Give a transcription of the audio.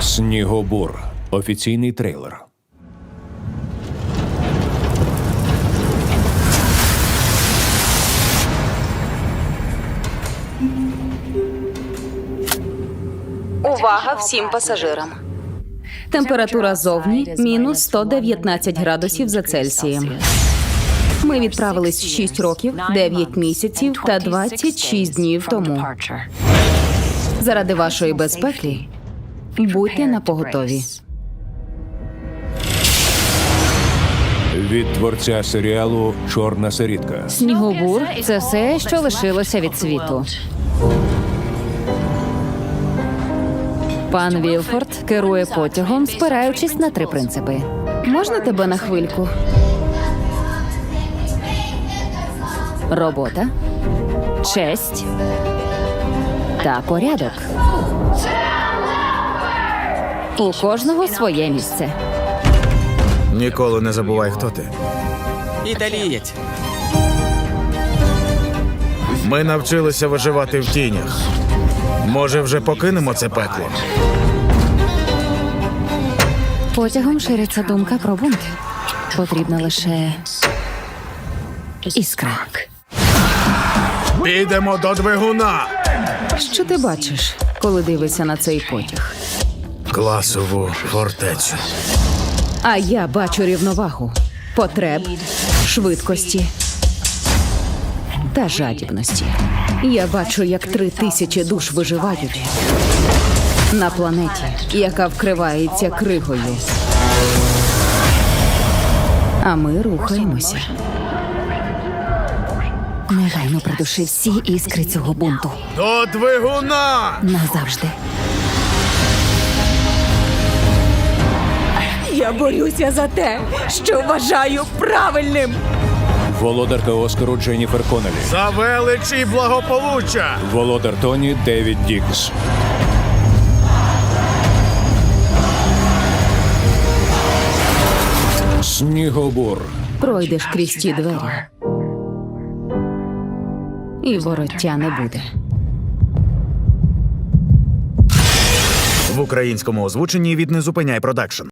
Снігобур. Офіційний трейлер. Увага всім пасажирам. Температура зовні мінус 119 градусів за Цельсієм. Ми відправились 6 років, 9 місяців та 26 днів тому. Заради вашої безпеки будьте на поготові. Від творця серіалу Чорна сирітка. Снігобур це все, що лишилося від світу. Пан Вілфорд керує потягом, спираючись на три принципи. Можна тебе на хвильку? Робота, честь та порядок. У кожного своє місце. Ніколи не забувай, хто ти. Італієць. Ми навчилися виживати в тінях. Може, вже покинемо це пекло? Потягом шириться думка про бунт. Потрібна лише іскра. Підемо до двигуна. Що ти бачиш, коли дивишся на цей потяг? Класову фортецю. А я бачу рівновагу потреб, швидкості та жадібності. Я бачу, як три тисячі душ виживають на планеті, яка вкривається кригою. А ми рухаємося. Негайно придуши всі іскри цього бунту До двигуна! назавжди. Я борюся за те, що вважаю правильним. Володарка Оскару Дженніфер Коннелі. За велич і благополуччя! Володар Тоні Девід Дікс. Снігобур. Пройдеш крізь ті двері. І вороття не буде. В українському озвученні від «Не зупиняй продакшн.